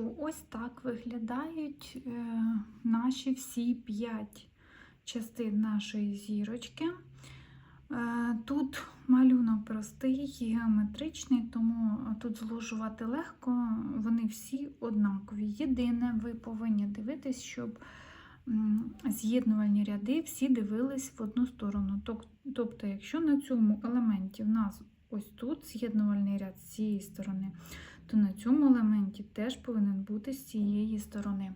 що ось так виглядають е, наші всі п'ять частин нашої зірочки. Е, Тут малюнок простий, геометричний, тому тут зложувати легко, вони всі однакові. Єдине, ви повинні дивитись, щоб з'єднувальні ряди всі дивились в одну сторону. Тобто, якщо на цьому елементі в нас ось тут з'єднувальний ряд з цієї сторони, то на цьому елементі теж повинен бути з цієї сторони.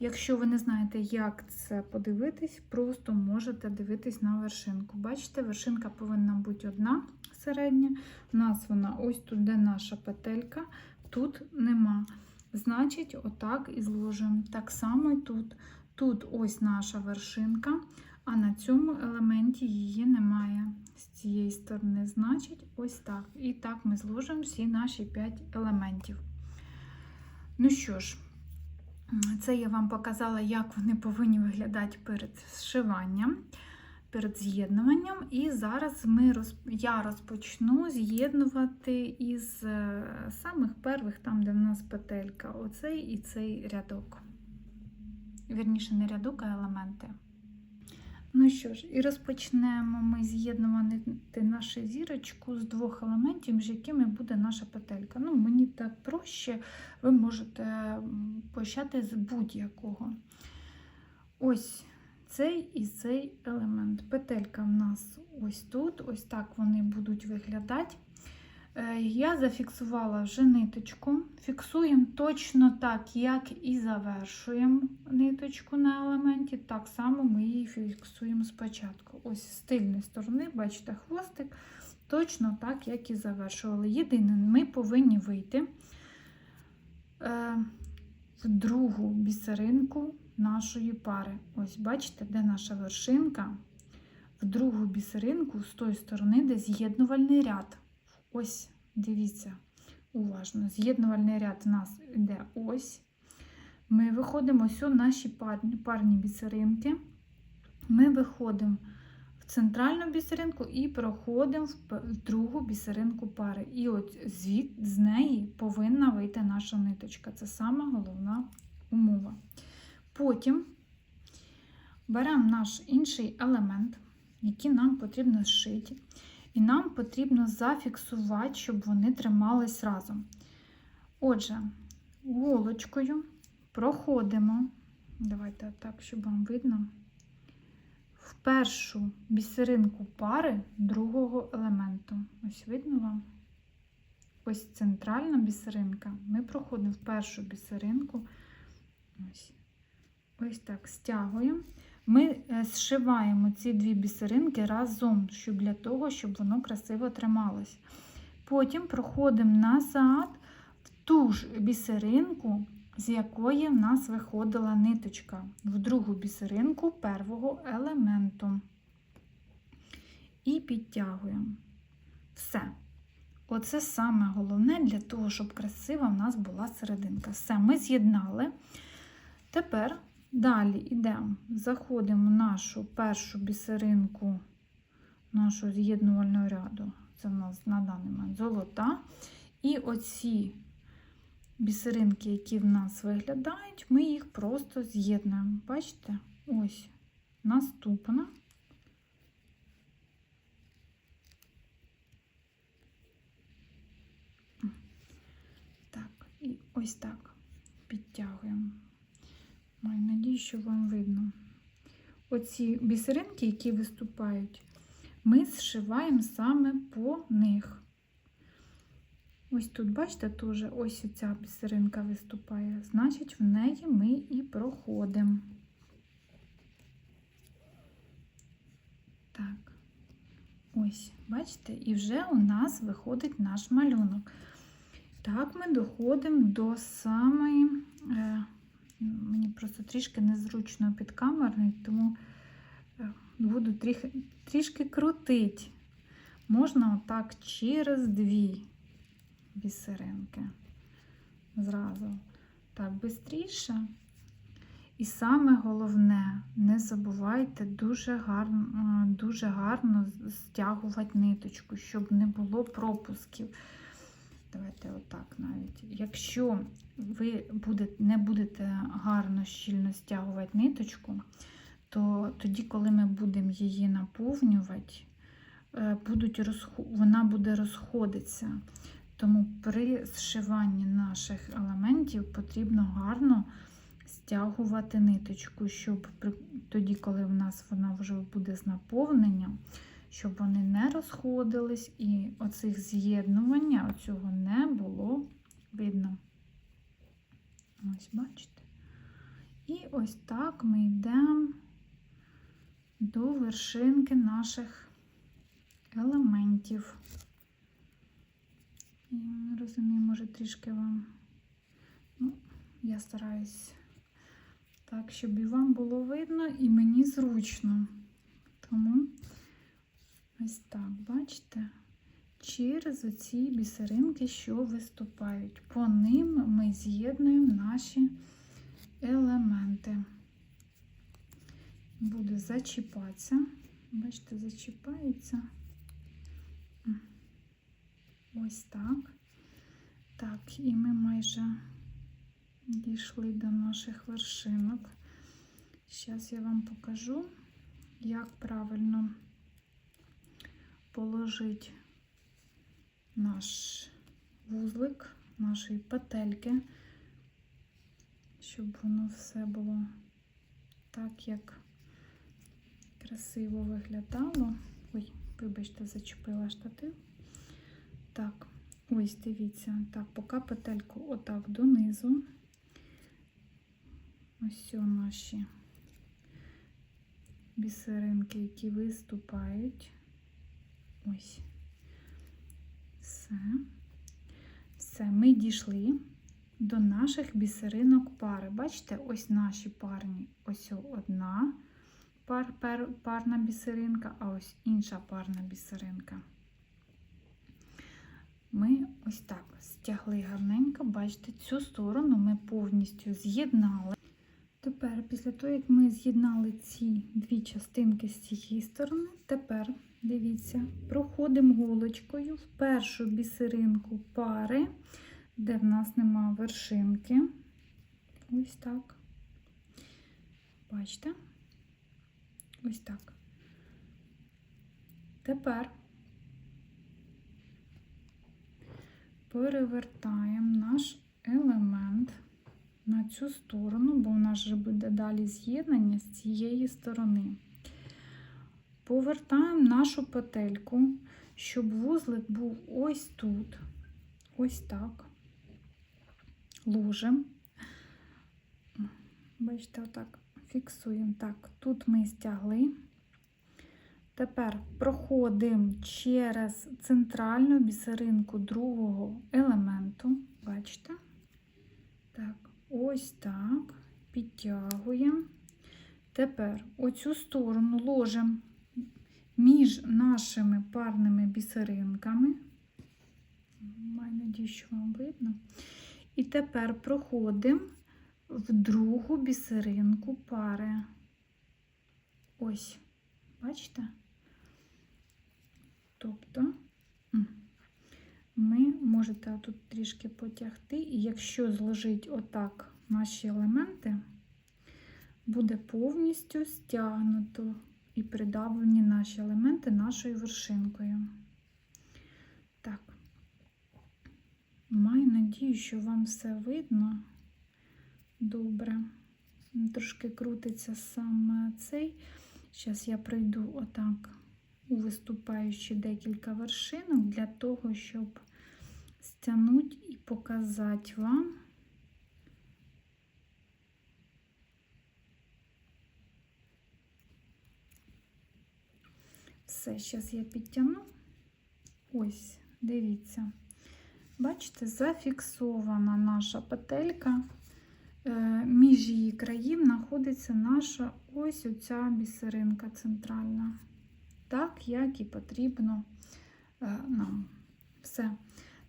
Якщо ви не знаєте, як це подивитись, просто можете дивитись на вершинку. Бачите, вершинка повинна бути одна середня. У нас вона ось тут, де наша петелька, тут нема. Значить, отак і зложимо. Так само і тут. Тут ось наша вершинка, а на цьому елементі її немає з цієї сторони. Значить, ось так. І так ми зложимо всі наші 5 елементів. Ну що ж, це я вам показала, як вони повинні виглядати перед зшиванням, перед з'єднуванням. І зараз ми я розпочну з'єднувати із е, самих перших, там, де в нас петелька, оцей і цей рядок. Вірніше, не рядок, а елементи. Ну що ж, і розпочнемо ми з'єднувати нашу зірочку з двох елементів, між якими буде наша петелька. Ну, мені так проще, ви можете почати з будь-якого. Ось цей і цей елемент. Петелька в нас ось тут, ось так вони будуть виглядати. Е, Я зафіксувала вже ниточку. Фіксуємо точно так, як і завершуємо ниточку на елементі. Так само ми її фіксуємо спочатку. Ось з тильної сторони, бачите, хвостик, точно так, як і завершували. Єдине, ми повинні вийти е, в другу бісеринку нашої пари. Ось, бачите, де наша вершинка, в другу бісеринку з тої сторони, де з'єднувальний ряд. Ось, дивіться, уважно. З'єднувальний ряд у нас йде ось. Ми виходимо ось у наші парні, парні бісеринки. Ми виходимо в центральну бісеринку і проходимо в другу бісеринку пари. І от звід, з неї повинна вийти наша ниточка. Це сама головна умова. Потім беремо наш інший елемент, який нам потрібно зшити. І нам потрібно зафіксувати, щоб вони тримались разом. Отже, голочкою проходимо, давайте так, щоб вам видно, в першу бісеринку пари другого елементу. Ось видно вам? Ось центральна бісеринка. Ми проходимо в першу бісеринку. Ось, ось так стягуємо. Ми е, зшиваємо ці дві бісеринки разом, щоб для того, щоб воно красиво трималось. Потім проходимо назад в ту ж бісеринку, з якої в нас виходила ниточка, в другу бісеринку первого елементу. І підтягуємо. Все. Оце саме головне для того, щоб красива в нас була серединка. Все, ми з'єднали. Тепер Далі йдемо, заходимо в нашу першу бісеринку нашого з'єднувального ряду. Це в нас на даний момент золота. І оці бісеринки, які в нас виглядають, ми їх просто з'єднуємо. Бачите? Ось наступна. Так, і ось так підтягуємо. Надію, що вам видно. Оці бісеринки, які виступають, ми зшиваємо саме по них. Ось тут, бачите, теж ось ця бісеринка виступає, значить, в неї ми і проходимо. Так, ось, бачите, і вже у нас виходить наш малюнок. Так, ми доходимо до самої. Е, Мені просто трішки незручно під камерою, тому е, буду трішки, трішки крутити. Можна отак через дві бісеринки. Зразу. Так, швидше. І саме головне, не забувайте дуже гарно, дуже гарно стягувати ниточку, щоб не було пропусків. Давайте отак навіть. Якщо ви будете, не будете гарно щільно стягувати ниточку, то тоді, коли ми будемо її наповнювати, е, будуть розхо... вона буде розходитися. Тому при зшиванні наших елементів потрібно гарно стягувати ниточку, щоб при... тоді, коли в нас вона вже буде з наповненням, щоб вони не розходились і оцих з'єднування оцього не було видно. Ось, бачите? І ось так ми йдемо до вершинки наших елементів. Я не розумію, може трішки вам. Ну, я стараюсь так, щоб і вам було видно, і мені зручно. Тому ось так, бачите, через оці бісеринки, що виступають. По ним ми з'єднуємо наші елементи. Буде зачіпатися. Бачите, зачіпається. Ось так. Так, і ми майже дійшли до наших вершинок. Зараз я вам покажу, як правильно положити наш вузлик, нашої петельки, щоб воно все було так, як красиво виглядало. Ой, вибачте, зачепила штатив. Так, ось дивіться, так, поки петельку отак донизу. Ось наші бісеринки, які виступають. Ось. Все. Все, ми дійшли до наших бісеринок пари. Бачите, ось наші парні, ось одна пар, пар, парна бісеринка, а ось інша парна бісеринка. Ми ось так стягли гарненько, бачите, цю сторону ми повністю з'єднали. Тепер, після того, як ми з'єднали ці дві частинки з цієї сторони, тепер, дивіться, проходимо голочкою в першу бісеринку пари, де в нас нема вершинки. Ось так. Бачите? Ось так. Тепер перевертаємо наш елемент на цю сторону, бо у нас же буде далі з'єднання з цієї сторони. Повертаємо нашу петельку, щоб вузлик був ось тут, ось так. Ложимо. Бачите, отак фіксуємо. Так, тут ми стягли. Тепер проходимо через центральну бісеринку другого елементу. Бачите? Так, ось так. Підтягуємо. Тепер оцю сторону ложимо між нашими парними бісеринками. Маю надію, що вам видно. І тепер проходимо в другу бісеринку пари. Ось, бачите? Тобто ми можете тут трішки потягти, і якщо зложити отак наші елементи, буде повністю стягнуто і придавлені наші елементи нашою вершинкою. Так, маю надію, що вам все видно добре. Трошки крутиться саме цей. Зараз я пройду отак у виступаючі декілька вершинок для того, щоб стягнути і показати вам. Все, зараз я підтягну. Ось, дивіться. Бачите, зафіксована наша петелька. Е, між її країв знаходиться наша ось оця бісеринка центральна. Так, як і потрібно е, нам. Все.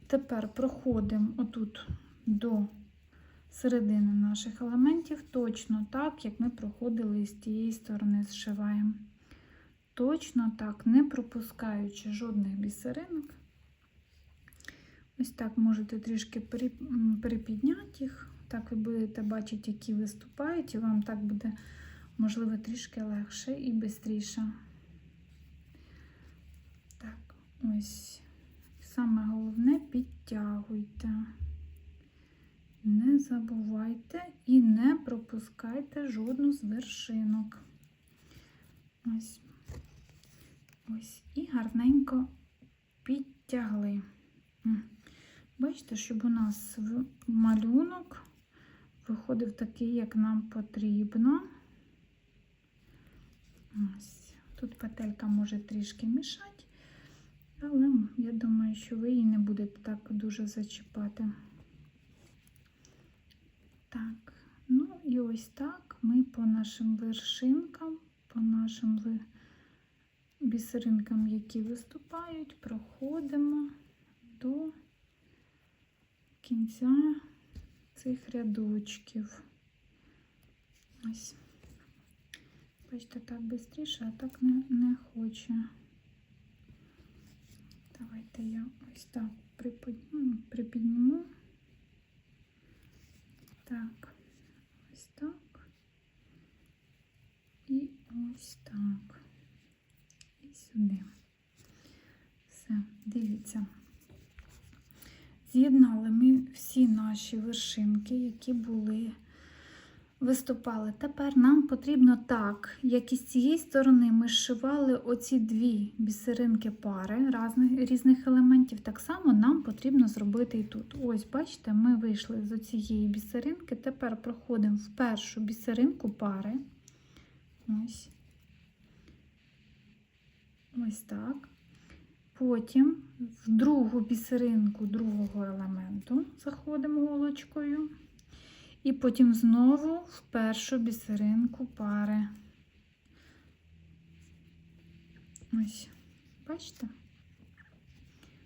Тепер проходимо отут до середини наших елементів, точно так, як ми проходили з тієї сторони, зшиваємо. Точно так, не пропускаючи жодних бісеринок. Ось так можете трішки перепідняти їх. Так ви будете бачити, які виступають, і вам так буде, можливо, трішки легше і швидше. Так, ось. Саме головне підтягуйте. Не забувайте і не пропускайте жодну з вершинок. Ось. Ось. І гарненько підтягли. Бачите, щоб у нас малюнок виходив такий, як нам потрібно. Ось. Тут петелька може трішки мішати, але я думаю, що ви її не будете так дуже зачіпати. Так, ну і ось так ми по нашим вершинкам, по нашим ви- бісеринкам, які виступають, проходимо до кінця цих рядочків. Ось. Бачите, так швидше, а так не, не хоче. Давайте я ось так приподніму, припідніму. Так, ось так. І ось так. І сюди. Все, дивіться. З'єднали ми всі наші вершинки, які були, виступали. Тепер нам потрібно так, як і з цієї сторони ми зшивали оці дві бісеринки пари різних, елементів, так само нам потрібно зробити і тут. Ось, бачите, ми вийшли з цієї бісеринки, тепер проходимо в першу бісеринку пари. Ось. Ось так. Потім в другу бісеринку другого елементу заходимо голочкою. І потім знову в першу бісеринку пари. Ось, бачите?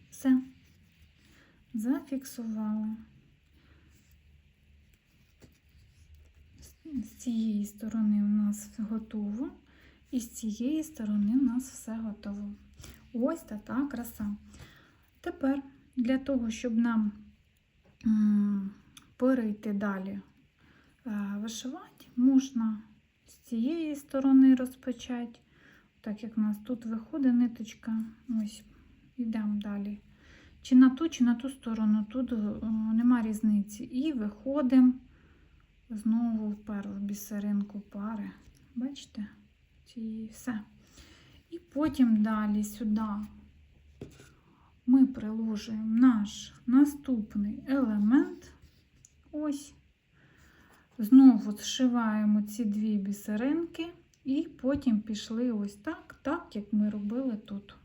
Все. Зафіксували. З цієї сторони у нас готово, і з цієї сторони у нас все готово. Ось така краса. Тепер для того, щоб нам перейти далі е, вишивати, можна з цієї сторони розпочати. Так як у нас тут виходить ниточка, ось, йдемо далі. Чи на ту, чи на ту сторону, тут е, нема різниці. І виходимо знову в перву бісеринку пари. Бачите? Ці все. І потім далі сюди ми приложуємо наш наступний елемент. Ось. Знову зшиваємо ці дві бісеринки, і потім пішли ось так, так, як ми робили тут.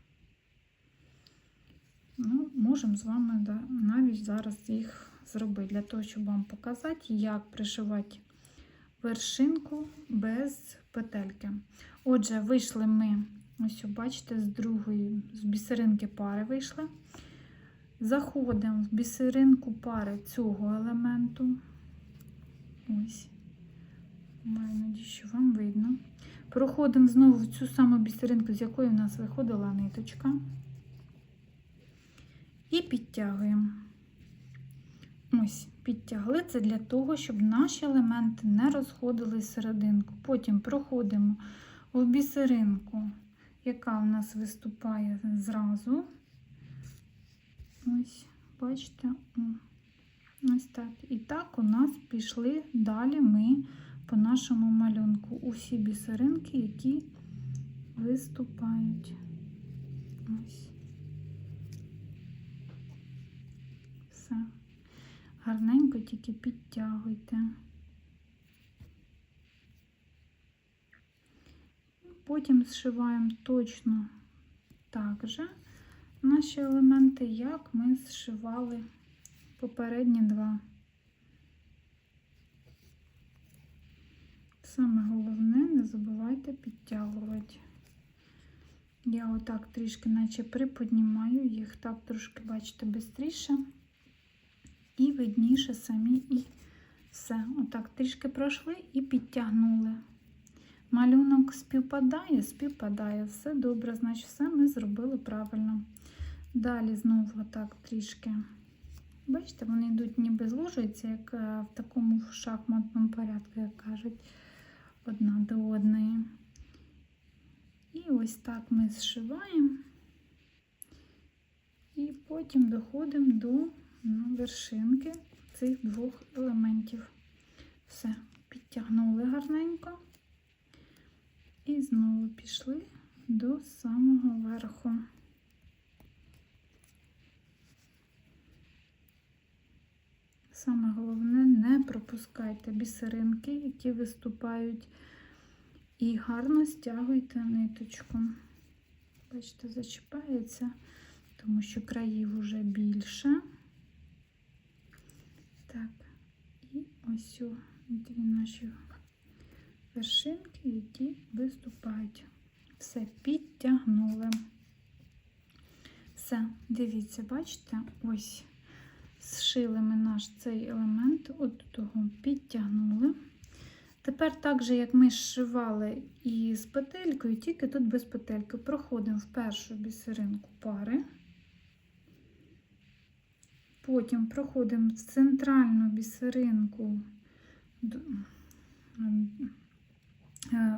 Ну, Можемо з вами навіть зараз їх зробити, для того, щоб вам показати, як пришивати вершинку без петельки. Отже, вийшли ми, ось, бачите, з другої, з бісеринки пари вийшли. Заходимо в бісеринку пари цього елементу. Ось. Маю надію, що вам видно. Проходимо знову в цю саму бісеринку, з якої в нас виходила ниточка. І підтягуємо. Ось, підтягли це для того, щоб наші елементи не розходились серединку. Потім проходимо в бісеринку, яка у нас виступає зразу. Ось, бачите, ось так. І так у нас пішли далі ми по нашому малюнку усі бісеринки, які виступають. Ось. Все. Гарненько тільки підтягуйте. Потім зшиваємо точно так же наші елементи, як ми зшивали попередні два. Саме головне, не забувайте підтягувати. Я отак трішки, наче приподнімаю їх, так трошки, бачите, швидше і видніше самі і все. Отак трішки пройшли і підтягнули. Малюнок співпадає, співпадає, все добре, значить, все ми зробили правильно. Далі знову отак трішки Бачите, вони йдуть ніби зложуються, як е, в такому шахматному порядку, як кажуть, одна до одної. І ось так ми зшиваємо. І потім доходимо до ну, вершинки цих двох елементів. Все, підтягнули гарненько. І знову пішли до самого верху. Саме головне, не пропускайте бісеринки, які виступають, і гарно стягуйте ниточку. Бачите, зачіпається, тому що країв вже більше. Так, і ось дві наші вершинки, які виступають. Все, підтягнули. Все, дивіться, бачите, ось зшили ми наш цей елемент, от того підтягнули. Тепер, так же, як ми зшивали і з петелькою, тільки тут без петельки, проходимо в першу бісеринку пари. Потім проходимо в центральну бісеринку,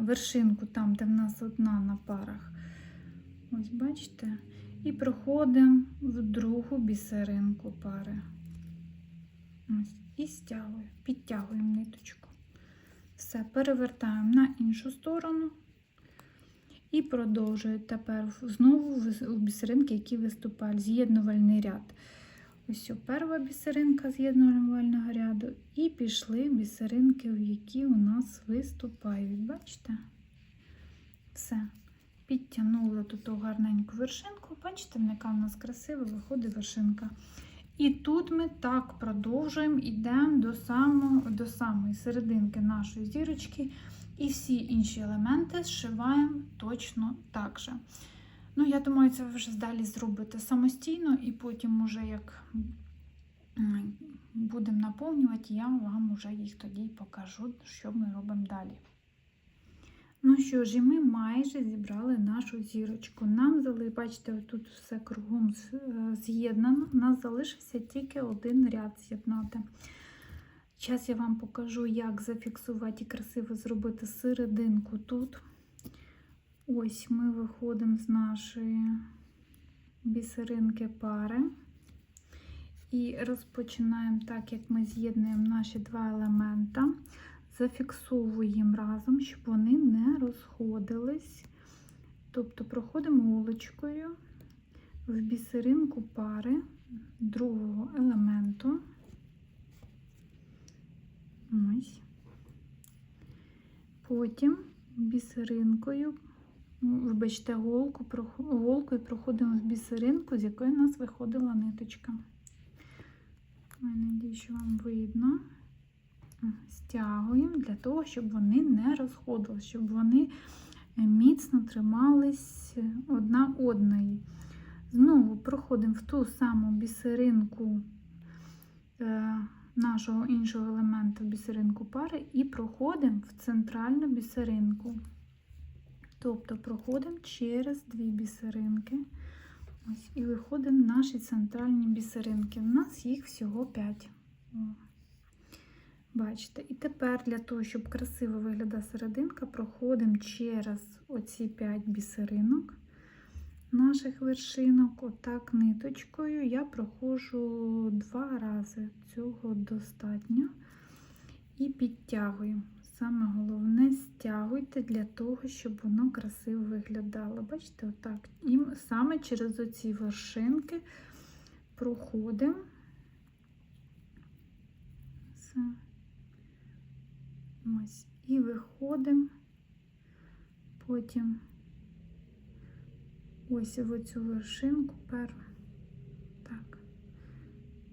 вершинку, там, де в нас одна на парах. Ось, бачите? І проходимо в другу бісеринку пари. Ось, і стягуємо, підтягуємо ниточку. Все, перевертаємо на іншу сторону. І продовжую тепер знову в бісеринки, які виступають, з'єднувальний ряд. Ось перша бісеринка з'єднувального ряду, і пішли бісеринки, які у нас виступають. Бачите? Все. Підтягнули тут гарненьку вершинку. Бачите, яка в нас красива виходить вершинка. І тут ми так продовжуємо, йдемо до, самого, до самої серединки нашої зірочки, і всі інші елементи зшиваємо точно так же. Ну, я думаю, це ви вже далі зробите самостійно, і потім, уже як будемо наповнювати, я вам вже їх тоді покажу, що ми робимо далі. Ну що ж, і ми майже зібрали нашу зірочку. Нам зали, бачите, тут все кругом з'єднано. У нас залишився тільки один ряд з'єднати. Зараз я вам покажу, як зафіксувати і красиво зробити серединку тут. Ось ми виходимо з нашої бісеринки пари. І розпочинаємо так, як ми з'єднуємо наші два елемента зафіксовуємо разом, щоб вони не розходились. Тобто проходимо голочкою в бісеринку пари другого елементу. Ось. Потім бісеринкою, вибачте, голку, голкою проходимо в бісеринку, з якої у нас виходила ниточка. Я що вам видно стягуємо для того, щоб вони не розходилися, щоб вони е, міцно тримались одна одної. Знову проходимо в ту саму бісеринку е, нашого іншого елементу бісеринку пари і проходимо в центральну бісеринку. Тобто проходимо через дві бісеринки. Ось, І виходимо в наші центральні бісеринки. У нас їх всього 5. Бачите, і тепер для того, щоб красиво виглядала серединка, проходимо через оці 5 бісеринок наших вершинок, отак ниточкою. Я проходжу два рази, цього достатньо. І підтягую. Саме головне стягуйте для того, щоб воно красиво виглядало. Бачите, отак. І саме через оці вершинки проходимо. Ось, і виходимо, потім ось в оцю вершинку першу. Так,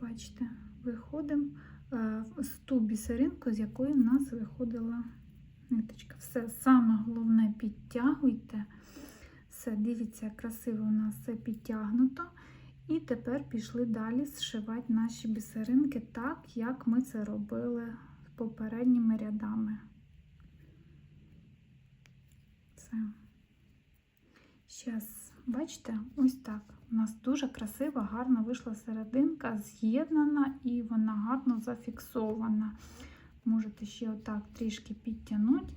бачите, виходимо е, з ту бісеринку, з якої в нас виходила ниточка. Все, саме головне підтягуйте. Все, дивіться, красиво у нас все підтягнуто. І тепер пішли далі зшивати наші бісеринки так, як ми це робили попередніми рядами. Це. Зараз бачите, ось так. У нас дуже красива, гарно вийшла серединка, з'єднана і вона гарно зафіксована. Можете ще отак трішки підтягнути.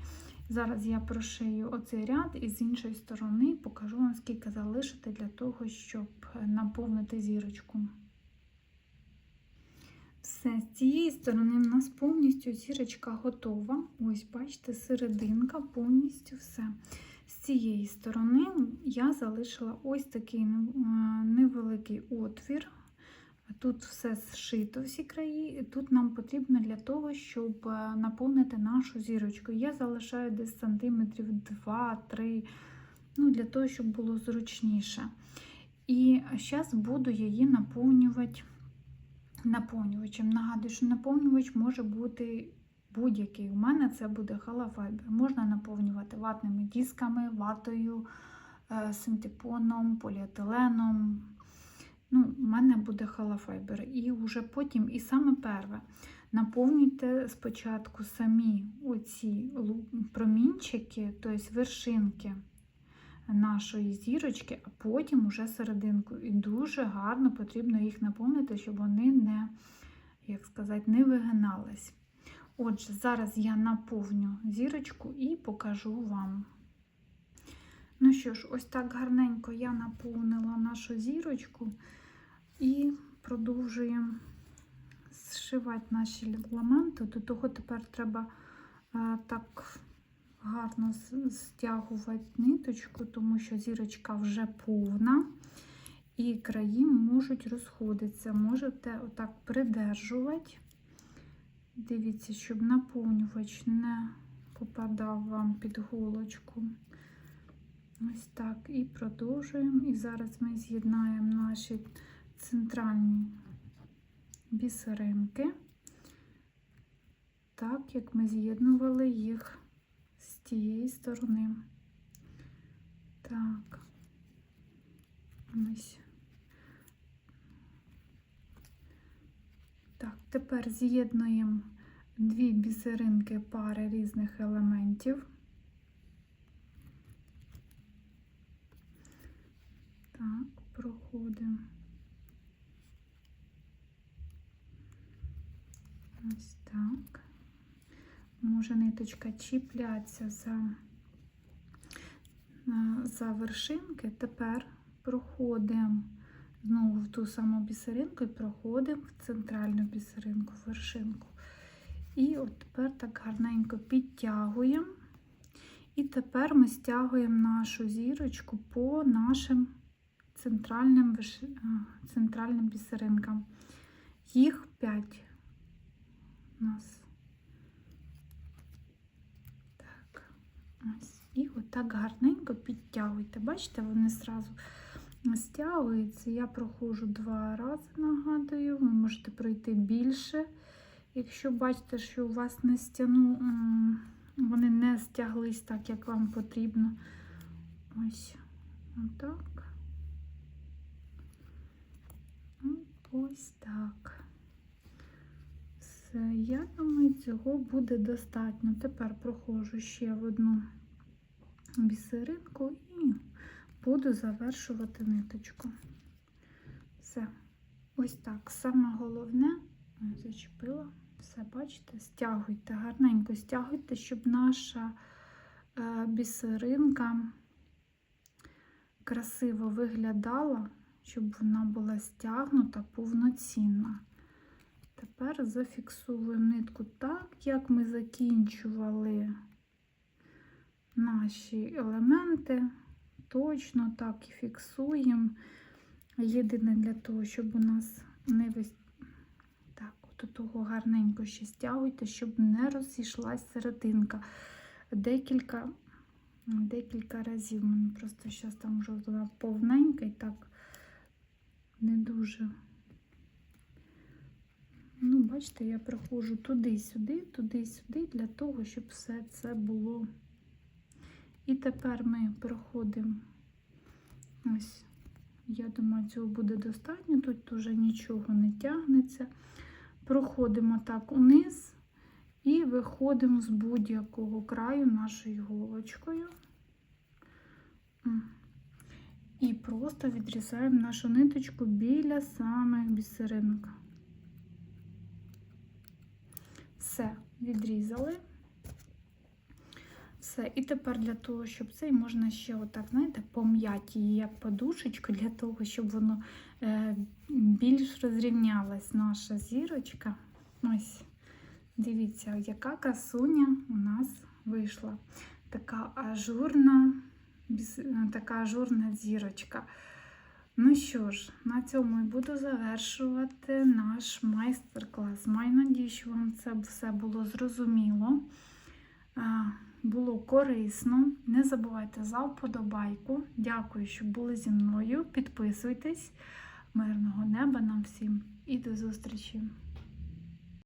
Зараз я прошию оцей ряд і з іншої сторони покажу вам, скільки залишити для того, щоб наповнити зірочку. Все, з цієї сторони в нас повністю зірочка готова. Ось, бачите, серединка, повністю все. Цієї сторони я залишила ось такий е, невеликий отвір. Тут все зшито, всі краї. Тут нам потрібно для того, щоб е, наповнити нашу зірочку. Я залишаю десь сантиметрів 2-3, ну, для того, щоб було зручніше. І зараз буду її наповнювати наповнювачем. Нагадую, що наповнювач може бути будь-який. У мене це буде халафайбер. Можна наповнювати ватними дисками, ватою, е, синтепоном, поліетиленом. Ну, У мене буде халафайбер. І вже потім, і саме перше, наповнюйте спочатку самі оці промінчики, тобто вершинки нашої зірочки, а потім уже серединку. І дуже гарно потрібно їх наповнити, щоб вони не, як сказати, не вигинались. Отже, зараз я наповню зірочку і покажу вам. Ну що ж, ось так гарненько я наповнила нашу зірочку і продовжуємо зшивати наші елементи. До того тепер треба а, так гарно стягувати ниточку, тому що зірочка вже повна, і краї можуть розходитися. Можете отак придержувати. Дивіться, щоб наповнювач не попадав вам під голочку. Ось так. І продовжуємо. І зараз ми з'єднаємо наші центральні бісеринки, так як ми з'єднували їх з тієї сторони. Так, ось. Так, тепер з'єднуємо дві бісеринки пари різних елементів. Так, проходимо. Ось так. Може ниточка чіплятися за, за вершинки. Тепер проходимо знову в ту саму бісеринку і проходимо в центральну бісеринку, вершинку. І от тепер так гарненько підтягуємо. І тепер ми стягуємо нашу зірочку по нашим центральним, центральним бісеринкам. Їх 5 у нас. Так, ось. І отак гарненько підтягуйте. Бачите, вони зразу стягуються. Я проходжу два рази, нагадую, ви можете пройти більше. Якщо бачите, що у вас не стяну, вони не стяглись так, як вам потрібно. Ось отак. Ось так. Все, я думаю, цього буде достатньо. Тепер проходжу ще в одну бісеринку і буду завершувати ниточку. Все. Ось так. Саме головне, зачепила, все, бачите, стягуйте, гарненько стягуйте, щоб наша е, бісеринка красиво виглядала, щоб вона була стягнута повноцінна. Тепер зафіксуємо нитку так, як ми закінчували наші елементи. Точно так і фіксуємо. Єдине для того, щоб у нас не весь так, от того гарненько ще стягуйте, щоб не розійшлась серединка. Декілька декілька разів. У мене просто зараз там вже вона повненька і так не дуже. Ну, бачите, я проходжу туди-сюди, туди-сюди, для того, щоб все це було. І тепер ми проходимо, ось, я думаю, цього буде достатньо, тут вже нічого не тягнеться. Проходимо так униз і виходимо з будь-якого краю нашою голочкою. І просто відрізаємо нашу ниточку біля самих бісеринок. Все, відрізали. Все, і тепер для того, щоб цей можна ще отак, знаєте, пом'яти її як подушечку, для того, щоб воно е, більш розрівнялась наша зірочка. Ось, дивіться, яка красуня у нас вийшла. Така ажурна, е, така ажурна зірочка. Ну що ж, на цьому і буду завершувати наш майстер-клас. Маю надію, що вам це все було зрозуміло, було корисно. Не забувайте за вподобайку. Дякую, що були зі мною. Підписуйтесь. Мирного неба нам всім і до зустрічі!